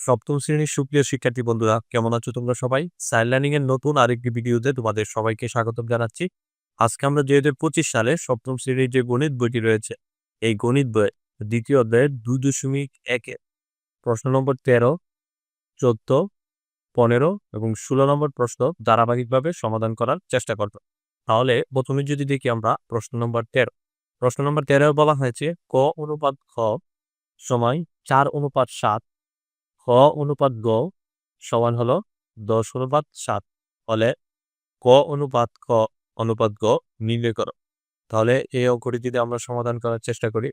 সপ্তম শ্রেণির সুপ্রিয় শিক্ষার্থী বন্ধুরা, কেমন আছো তোমরা সবাই? সাইন লার্নিং এর নতুন আরেকটি ভিডিওতে তোমাদের সবাইকে স্বাগতম জানাচ্ছি। আজকে আমরা দুই হাজার পঁচিশ সালে সপ্তম শ্রেণির যে গণিত বইটি রয়েছে, এই গণিত বইয়ের দ্বিতীয় অধ্যায়ের দুই দশমিক একে প্রশ্ন নম্বর তেরো, চোদ্দ, পনেরো এবং ষোলো নম্বর প্রশ্ন ধারাবাহিকভাবে সমাধান করার চেষ্টা করব। তাহলে প্রথমে যদি দেখি আমরা প্রশ্ন নম্বর তেরো। প্রশ্ন নম্বর তেরো বলা হয়েছে, ক অনুপাত খ সময় চার অনুপাত সাত খ অনুপাত গ সমান হলো দশ অনুপাত সাত। হলে ক অনুপাত ক অনুপাত গ নির্ণয় করো। তাহলে এই অঙ্কটি যদি আমরা সমাধান করার চেষ্টা করি,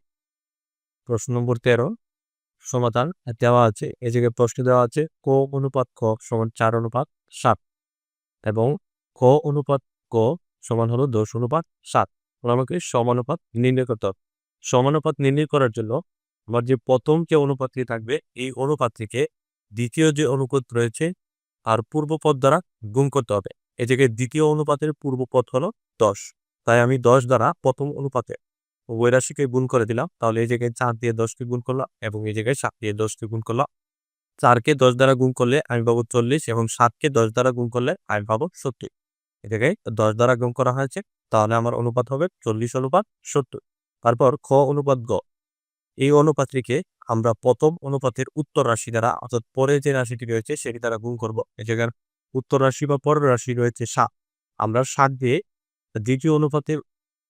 প্রশ্ন নম্বর তেরো, সমাধান দেওয়া আছে। এই জায়গায় প্রশ্ন দেওয়া আছে, ক অনুপাত ক সমান চার অনুপাত সাত এবং ক অনুপাত ক সমান হলো দশ অনুপাত সাত। আমাকে সমানুপাত নির্ণয় করতে হবে। সমানুপাত নির্ণয় করার জন্য আমার যে প্রথম যে অনুপাতটি থাকবে, এই অনুপাতটিকে দ্বিতীয় যে অনুপাত রয়েছে আর পূর্ব পদ দ্বারা গুণ করতে হবে। এ জায়গায় দ্বিতীয় অনুপাতের পূর্ব পদ হলো দশ। তাই আমি দশ দ্বারা প্রথম অনুপাতে রাশিকে গুণ করে দিলাম। তাহলে এই জায়গায় চার দিয়ে দশকে গুণ করলাম এবং এই জায়গায় সাত দিয়ে দশকে গুণ করলাম। চারকে দশ দ্বারা গুণ করলে আমি পাবো চল্লিশ এবং সাতকে দশ দ্বারা গুণ করলে আমি পাবো সত্তর। এ জায়গায় দশ দ্বারা গুণ করা হয়েছে, তাহলে আমার অনুপাত হবে চল্লিশ অনুপাত সত্তর। তারপর খ অনুপাত গ। এই অনুপাতটিকে আমরা প্রথম অনুপাতের উত্তর রাশি দ্বারা, অর্থাৎ পরে যে রাশিটি রয়েছে সেটি দ্বারা গুণ করব। এই জায়গার উত্তর রাশি বা পরের রাশি রয়েছে সাত। আমরা সাত দিয়ে দ্বিতীয় অনুপাতের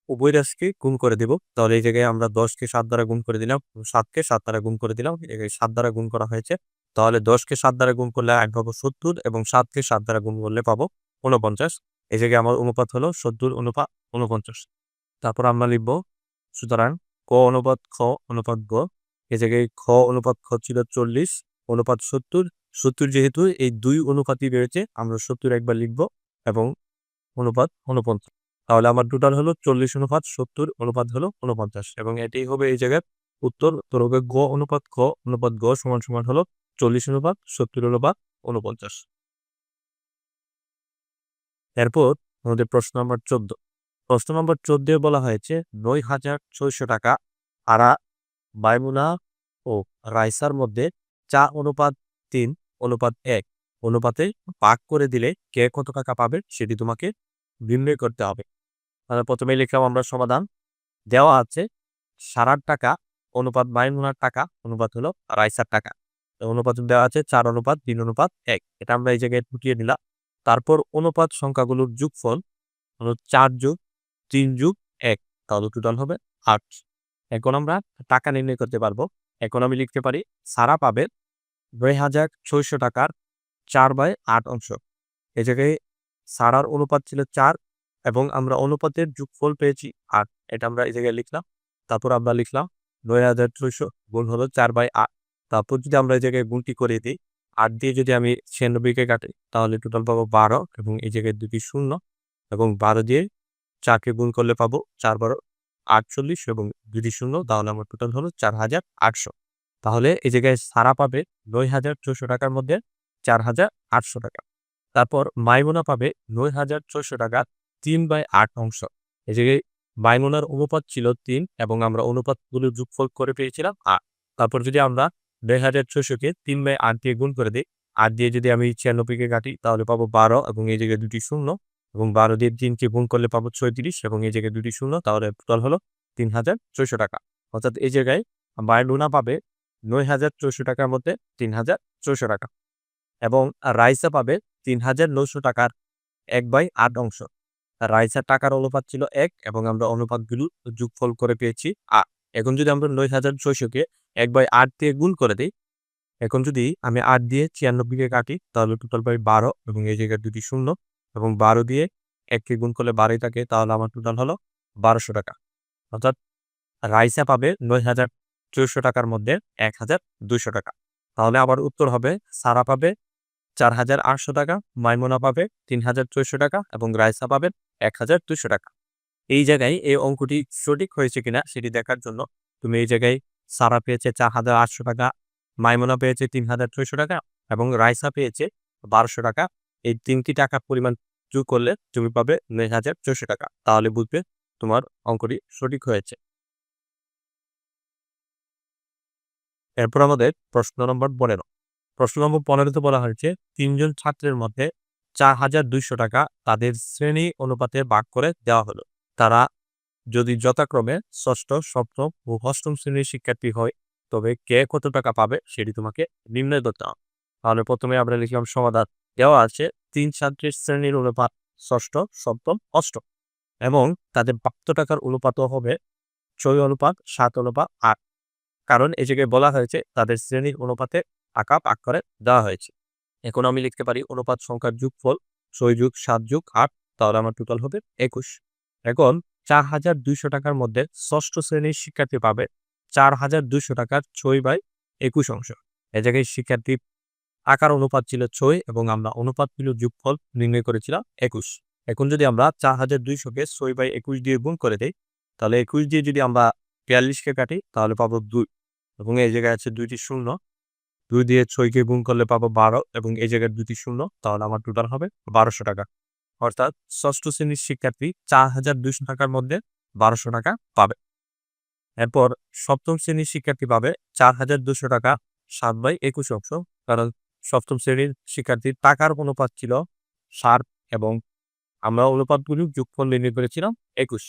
উভয় রাশিকে গুণ করে দেব। তাহলে এই জায়গায় আমরা দশকে সাত দ্বারা গুণ করে দিলাম, সাতকে সাত দ্বারা গুণ করে দিলাম, এই সাত দ্বারা গুণ করা হয়েছে। তাহলে দশকে সাত দ্বারা গুণ করলে এক পাবো সত্তর এবং সাতকে সাত দ্বারা গুণ করলে পাবো উনপঞ্চাশ এই জায়গায় আমার অনুপাত হলো সত্তর অনুপাত উনপঞ্চাশ তারপর আমরা লিখব, সুতরাং ক অনুপাত খ অনুপাত গ। এ জায়গায় খ অনুপাত খ ছিল চল্লিশ, অনুপাত সত্তর। সত্তর যেহেতু এই দুই অনুপাতই রয়েছে আমরা সত্তর একবার লিখব এবং অনুপাত উনপঞ্চাশ তাহলে আমার টোটাল হলো চল্লিশ অনুপাত সত্তর, অনুপাত হলো উনপঞ্চাশ এবং এটাই হবে এই জায়গার উত্তর। তোর হবে গ অনুপাত খ অনুপাত গ সমান সমান হলো চল্লিশ অনুপাত, সত্তর অনুপাত উনপঞ্চাশ এরপর আমাদের প্রশ্ন নম্বর চোদ্দ। প্রশ্ন নম্বর চোদ্দে বলা হয়েছে, নয় হাজার ছয়শো টাকা আরা বাইমুনা ও রাইসার মধ্যে চা অনুপাত তিন, অনুপাত এক, অনুপাতে পাক করে দিলে কে কত টাকা পাবে সেটি তোমাকে নির্ণয় করতে হবে। তাহলে প্রথমে লিখলাম আমরা সমাধান। দেওয়া আছে, সারার টাকা অনুপাত বাইমুনার টাকা, অনুপাত হলো রাইসার টাকা। অনুপাত দেওয়া আছে, চার অনুপাত, তিন অনুপাত, এক। এটা আমরা এই জায়গায় ফুটিয়ে নিলাম। তারপর অনুপাত সংখ্যাগুলোর যোগফল হলো চার যোগ তিন যুগ, এক। তাহলে টোটাল হবে আট। এখন আমরা টাকা নির্ণয় করতে পারব। এখন আমি লিখতে পারি, সারা পাবে দুই হাজার ছয়শো টাকার চার বাই আট অংশ। এই জায়গায় সারার অনুপাত ছিল চার এবং আমরা অনুপাতের যুগফল পেয়েছি আট। এটা আমরা এই জায়গায় লিখলাম। তারপর আমরা লিখলাম নয় হাজার ছয়শো গুণ হলো চার বাই আট। তারপর যদি আমরা এই জায়গায় গুণটি করে দিই, আট দিয়ে যদি আমি ছিয়ানব্বইকে কাটি, তাহলে টোটাল পাবো বারো এবং এই জায়গায় দুটি শূন্য এবং বারো দিয়ে চারকে গুণ করলে পাবো চার বারো আটচল্লিশ এবং দুটি শূন্য, তাহলে আমার টোটাল হলো চার হাজার আটশো। তাহলে এই জায়গায় সারা পাবে নয় হাজার ছয়শো টাকার মধ্যে চার হাজার আটশো টাকা। তারপর মাইমোনা পাবে নয় হাজার ছয়শো টাকা তিন বাই আট অংশ। এই জায়গায় মাইমোনার অনুপাত ছিল তিন এবং আমরা অনুপাতগুলো যোগফল করে পেয়েছিলাম আট। তারপর যদি আমরা নয় হাজার ছয়শোকে তিন বাই আট দিয়ে গুণ করে দিই, আট দিয়ে যদি আমি ছিয়ানব্বইকে কাটি, তাহলে পাবো বারো এবং এই জায়গায় দুটি শূন্য। এবং বারো দিয়ে তিনকে গুণ করলে পাবো ছয়ত্রিশ এবং এই জায়গায় দুটি শূন্য, তাহলে টোটাল হলো তিন হাজার ছয়শো টাকা। অর্থাৎ এই জায়গায় বায়োলুনা পাবে নয় হাজার ছয়শো টাকার মধ্যে তিন হাজার ছয়শো টাকা এবং রাইসা পাবে তিন হাজার নয়শো টাকার এক বাই আট অংশ। রাইসার টাকার অনুপাত ছিল এক এবং আমরা অনুপাতগুলো যোগফল করে পেয়েছি আট। এখন যদি আমরা নয় হাজার ছয়শোকে এক বাই আট দিয়ে গুণ করে দিই, এখন যদি আমি আট দিয়ে ছিয়ানব্বইকে কাটি, তাহলে টোটাল পাই বারো এবং এই জায়গায় দুটি শূন্য। এবং বারো দিয়ে এককে গুণ করলে বারোই থাকে, তাহলে আমার টোটাল হলো বারোশো টাকা। অর্থাৎ রাইসা পাবে নয় হাজার চৌশো টাকার মধ্যে এক হাজার দুইশো টাকা। তাহলে আবার উত্তর হবে সারা পাবে চার হাজার আটশো টাকা, মাইমোনা পাবে তিন হাজার চৌশো টাকা এবং রাইসা পাবেন এক হাজার দুইশো টাকা। এই জায়গায় এই অঙ্কটি সঠিক হয়েছে কিনা সেটি দেখার জন্য তুমি এই জায়গায় সারা পেয়েছে চার হাজার আটশো টাকা, মাইমোনা পেয়েছে তিন হাজার ছয়শো টাকা এবং রাইসা পেয়েছে বারোশো টাকা। এই তিনটি টাকা পরিমাণ যোগ করলে তুমি পাবে নয় হাজার ছয়শো টাকা। তাহলে বুঝবে তোমার অঙ্কটি সঠিক হয়েছে। এরপর আমাদের প্রশ্ন নম্বর পনেরো। প্রশ্ন নম্বর পনেরোতে বলা হয়েছে, তিনজন ছাত্রের মধ্যে চার হাজার দুইশো টাকা তাদের শ্রেণি অনুপাতে ভাগ করে দেওয়া হলো। তারা যদি যথাক্রমে ষষ্ঠ, সপ্তম ও অষ্টম শ্রেণির শিক্ষার্থী হয়, তবে কে কত টাকা পাবে সেটি তোমাকে নির্ণয় করতে হবে। তাহলে প্রথমে আমরা লিখলাম সমাধান দেওয়া আছে। তিন ছাত্রের শ্রেণির অনুপাত ষষ্ঠ, সপ্তম, অষ্টম এবং তাদের প্রাপ্ত টাকার অনুপাতও হবে ছয় অনুপাত, সাত অনুপাত, আট। কারণ এই জায়গায় বলা হয়েছে তাদের শ্রেণির অনুপাতে টাকা ভাগ করে দেওয়া হয়েছে। এখন আমি লিখতে পারি অনুপাত সংখ্যার যুগফল ছয় যুগ সাত যুগ আট, তাহলে আমার টোটাল হবে একুশ। এখন চার হাজার দুইশো টাকার মধ্যে ষষ্ঠ শ্রেণির শিক্ষার্থী পাবে চার হাজার দুইশো টাকার ছয় বাই একুশ অংশ। এ জায়গায় শিক্ষার্থী আকার অনুপাত ছিল ছয় এবং আমরা অনুপাতগুলো যুগফল নির্ণয় করেছিলাম একুশ। এখন যদি আমরা চার হাজার দুইশোকে ছয় বাই একুশ দিয়ে গুণ করে দিই, তাহলে একুশ দিয়ে যদি আমরা বিয়াল্লিশকে কাটি, তাহলে পাবো দুই এবং এই জায়গায় আছে দুইটি শূন্য। দুই দিয়ে ছয়কে গুণ করলে পাবো বারো এবং এই জায়গায় দুটি শূন্য, তাহলে আমার টোটাল হবে বারোশো টাকা। অর্থাৎ ষষ্ঠ শ্রেণির শিক্ষার্থী চার হাজার দুইশো টাকার মধ্যে বারোশো টাকা পাবে। এরপর সপ্তম শ্রেণির শিক্ষার্থী পাবে চার হাজার দুশো টাকা সাত বাই একুশ অংশ, কারণ সপ্তম শ্রেণির শিক্ষার্থীর টাকার অনুপাত ছিল ষাট এবং আমরা অনুপাতগুলি যোগফল নির্ণয় করেছিলাম একুশ।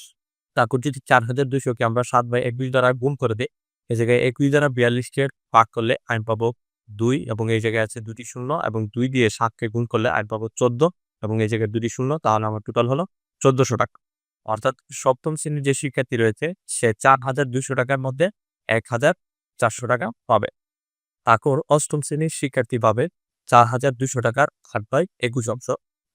তারপর যদি চার হাজার দুশোকে আমরা সাত বাই একুশ দ্বারা গুণ করে দিই, এই জায়গায় একুশ দ্বারা বিয়াল্লিশকে ভাগ করলে আমি পাবো দুই এবং এই জায়গায় আছে দুটি শূন্য এবং দুই দিয়ে সাতকে গুণ করলে আমি পাবো চোদ্দ এবং এই জায়গায় দুটি শূন্য, তাহলে আমার টোটাল হলো চোদ্দশো টাকা। অর্থাৎ সপ্তম শ্রেণির যে শিক্ষার্থী রয়েছে, সে চার হাজার দুশো টাকার মধ্যে এক হাজার চারশো টাকা পাবে। তারপর অষ্টম শ্রেণির শিক্ষার্থী পাবে চার হাজার দুশো টাকার আট বাই একুশ অংশ।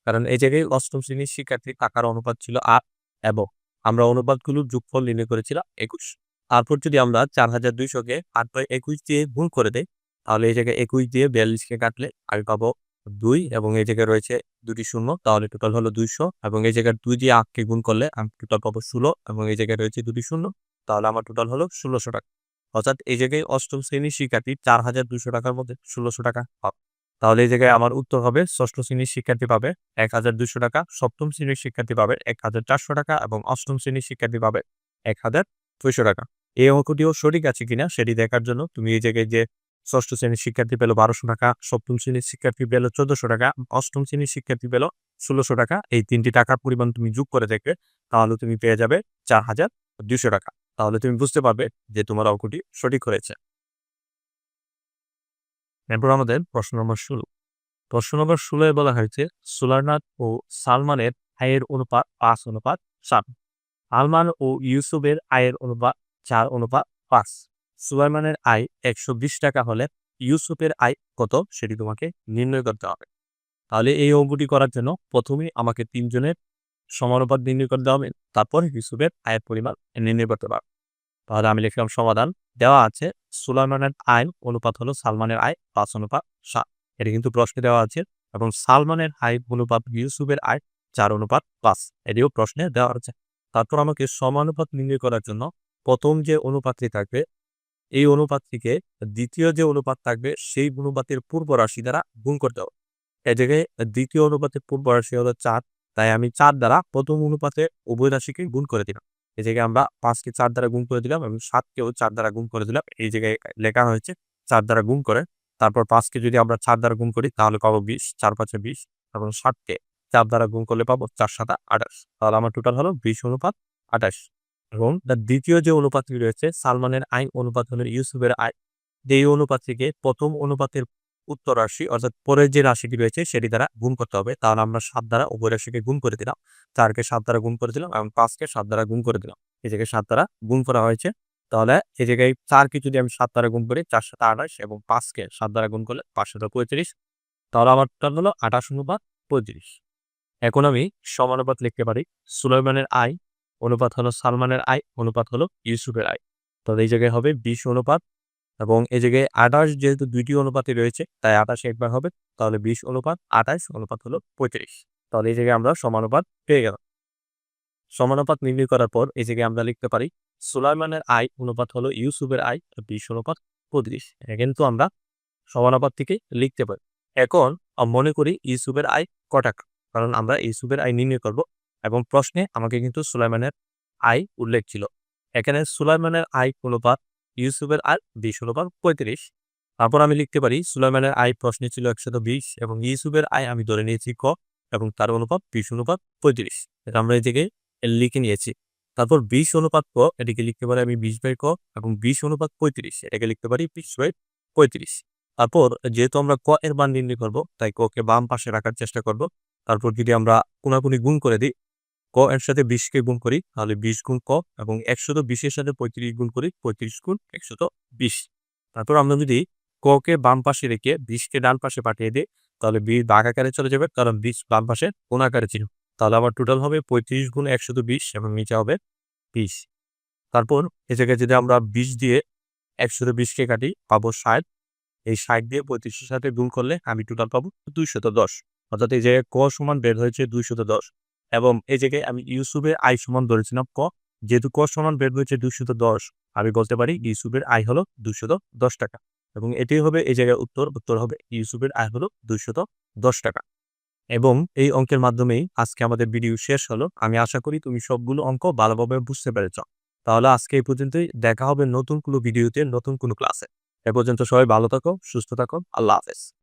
কারণ এই জায়গায় অষ্টম শ্রেণির শিক্ষার্থী টাকার অনুপাত ছিল আট এবং আমরা অনুপাতগুলোর যোগফল নির্ণয় করেছিলাম একুশ। তারপর যদি আমরা চার হাজার দুইশোকে আট বাই একুশ দিয়ে গুণ করে দেই, তাহলে এই জায়গায় একুশ দিয়ে বিয়াল্লিশকে কাটলে আমি পাবো দুই এবং এই জায়গায় রয়েছে দুটি শূন্য, তাহলে টোটাল হলো দুইশো এবং এই জায়গায় দুই দিয়ে আটকে গুণ করলে আমি টোটাল পাবো ষোলো এবং এই জায়গায় রয়েছে দুটি শূন্য, তাহলে আমার টোটাল হলো ষোলোশো টাকা। অর্থাৎ এই জায়গায় অষ্টম শ্রেণির শিক্ষার্থী চার হাজার দুশো টাকার মধ্যে ষোলোশো টাকা পাবে। তাহলে এই জায়গায় আমার উত্তর হবে, ষষ্ঠ শ্রেণির শিক্ষার্থী পাবে এক হাজার দুশো টাকা, সপ্তম শ্রেণির শিক্ষার্থী পাবে এক হাজার চারশো টাকা এবং অষ্টম শ্রেণির শিক্ষার্থী পাবে এক হাজার দুইশো টাকা। এই অঙ্কটিও সঠিক আছে কিনা সেটি দেখার জন্য তুমি এই জায়গায় যে ষষ্ঠ শ্রেণির শিক্ষার্থী পেল বারোশো টাকা, সপ্তম শ্রেণির শিক্ষার্থী পেল চোদ্দশো টাকা, অষ্টম শ্রেণির শিক্ষার্থী পেল ষোলোশো টাকা, এই তিনটি টাকার পরিমাণ তুমি যোগ করে দেখবে, তাহলে তুমি পেয়ে যাবে চার হাজার দুশো টাকা। তাহলে তুমি বুঝতে পারবে যে তোমার অঙ্কটি সঠিক হয়েছে। এরপর আমাদের প্রশ্ন নম্বর ষোলো। প্রশ্ন নম্বর ষোলোয় বলা হয়েছে, সুলারনাথ ও সালমানের আয়ের অনুপাত পাঁচ অনুপাত সাত। সালমান ও ইউসুফের আয়ের অনুপাত চার অনুপাত পাঁচ। সুলাইমানের আয় একশো বিশ টাকা হলে ইউসুফের আয় কত সেটি তোমাকে নির্ণয় করতে হবে। তাহলে এই অঙ্কটি করার জন্য প্রথমেই আমাকে তিনজনের সমানুপাত নির্ণয় করতে হবে, তারপর ইউসুফের আয়ের পরিমাণ নির্ণয় করতে পারবে। তাহলে আমি লিখলাম সমাধান, দেওয়া আছে সুলাইমানের আয় অনুপাত হলো সালমানের আয় পাঁচ অনুপাত সাত। এটা কিন্তু প্রশ্নে দেওয়া আছে এবং সালমানের আয় অনুপাত ইউসুফের আয় চার অনুপাত পাঁচ। এটিও প্রশ্নে দেওয়া আছে। তারপর আমাকে সমানুপাত নির্ণয় করার জন্য প্রথম যে অনুপাতটি থাকবে, এই অনুপাতটিকে দ্বিতীয় যে অনুপাত থাকবে, সেই অনুপাতের পূর্ব রাশি দ্বারা গুণ করতে হবে। এ দ্বিতীয় অনুপাতের পূর্ব রাশি হলো চার তাই আমি চার দ্বারা প্রথম অনুপাতে উভয় রাশিকে গুণ করে দিলাম। এই জায়গায় আমরা পাঁচকে চার দ্বারা গুণ করে দিলাম এবং সাতকেও চার দ্বারা গুণ করে দিলাম। এই জায়গায় লেখা হয়েছে চার দ্বারা গুণ করে। তারপর পাঁচকে যদি আমরা চার দ্বারা গুণ করি তাহলে পাবো বিশ, চার পাঁচে বিশ এবং ষাটকে চার দ্বারা গুণ করলে পাবো চার সাতা আঠাশ। তাহলে আমার টোটাল হলো বিশ অনুপাত আঠাশ। এবং তার দ্বিতীয় যে অনুপাতটি রয়েছে সালমানের আইন অনুপাত হলো ইউসুফের আয় এই অনুপাত থেকে প্রথম অনুপাতের উত্তর রাশি অর্থাৎ পরের যে রাশিটি রয়েছে সেটি দ্বারা গুণ করতে হবে। তাহলে আমরা সাত দ্বারা উভয় রাশিকে গুণ করে দিলাম। চারকে সাত দ্বারা গুণ করে দিলাম এবং পাঁচকে সাত দ্বারা গুণ করে দিলাম। এই জায়গায় সাত দ্বারা গুণ করা হয়েছে। তাহলে এই জায়গায় চারকে যদি আমি সাত দ্বারা গুণ করি, চার সাথে আঠাশ এবং পাঁচকে সাত দ্বারা গুণ করলে পাঁচ সাথে পঁয়ত্রিশ। তাহলে আমার টোটাল হলো আঠাশ অনুপাত পঁয়ত্রিশ। এখন আমি সমানুপাত লিখতে পারি। সুলাইমানের আয় অনুপাত হলো সালমানের আয়, অনুপাত হলো ইউসুফের আয়। তাহলে এই জায়গায় হবে বিশ অনুপাত এবং এই জায়গায় আঠাশ যেহেতু দুইটি অনুপাতে রয়েছে, তাই আঠাশ একবার হবে, তাহলে বিশ অনুপাত, আঠাশ অনুপাত হলো পঁয়ত্রিশ। তাহলে এই জায়গায় আমরা সমানুপাত পেয়ে গেলাম। সমানুপাত নির্ণয় করার পর এই জায়গায় আমরা লিখতে পারি, সুলাইমানের আয় অনুপাত হলো ইউসুফের আয় বিশ অনুপাত পঁয়ত্রিশ। কিন্তু আমরা সমানুপাত থেকে লিখতে পারি। এখন মনে করি ইউসুফের আয় কটাক কারণ আমরা ইউসুফের আয় নির্ণয় করব এবং প্রশ্নে আমাকে কিন্তু সুলাইমানের আয় উল্লেখ ছিল। এখানে সুলাইমানের আয় অনুপাত ইউসুফের আয় বিশ অনুপাত পঁয়ত্রিশ। তারপর আমি লিখতে পারি, সুলাইমানের আয় প্রশ্নে ছিল একশত বিশ এবং ইউসুফের আয় আমি ধরে নিয়েছি ক এবং তার অনুপাত বিশ অনুপাত পঁয়ত্রিশ। এটা আমরা এই থেকে লিখে নিয়েছি। তারপর বিশ অনুপাত ক, এটিকে লিখতে পারি আমি বিশ বাই ক এবং বিশ অনুপাত পঁয়ত্রিশ, এটাকে লিখতে পারি বিশ বাই পঁয়ত্রিশ। তারপর যেহেতু আমরা ক এর মান নির্ণয় করব, তাই কে বাম পাশে রাখার চেষ্টা করব। তারপর যদি আমরা কোনাকুনি গুণ করে দিই ক এর সাথে বিশকে গুণ করি, তাহলে বিশ গুণ ক এবং একশত বিশের সাথে পঁয়ত্রিশ গুণ করি, পঁয়ত্রিশ গুণ একশত বিশ। তারপর আমরা যদি ক কে বাম পাশে রেখে বিশকে ডান পাশে পাঠিয়ে দিই, তাহলে বিশ বাঘ আকারে চলে যাবে, কারণ বিশ বাম পাশে কোন আকারে ছিল। তাহলে আমার টোটাল হবে পঁয়ত্রিশ গুণ একশত বিশ এবং নিচে হবে বিশ। তারপর এ জায়গায় যদি আমরা বিশ দিয়ে একশত বিশকে কাটি, পাবো ষাট। এই ষাট দিয়ে পঁয়ত্রিশের সাথে গুণ করলে আমি টোটাল পাবো দুইশত দশ। অর্থাৎ এই জায়গায় ক সমান বের হয়েছে দুইশত দশ। এবং এই জায়গায় আমি ইউসুফের আয় সমান ধরেছিলাম ক। যেহেতু ক সমান বের হয়েছে দুইশত দশ, আমি বলতে পারি ইউসুফের আয় হলো দুইশত দশ টাকা এবং এটাই হবে এই জায়গায় উত্তর। উত্তর হবে ইউসুফের আয় হলো দুইশত দশ টাকা এবং এই অঙ্কের মাধ্যমেই আজকে আমাদের ভিডিও শেষ হলো। আমি আশা করি তুমি সবগুলো অঙ্ক ভালোভাবে বুঝতে পেরেছ। তাহলে আজকে এই পর্যন্তই। দেখা হবে নতুন কোনো ভিডিওতে, নতুন কোনো ক্লাসে। এ পর্যন্ত সবাই ভালো থাকো, সুস্থ থাকো। আল্লাহ হাফেজ।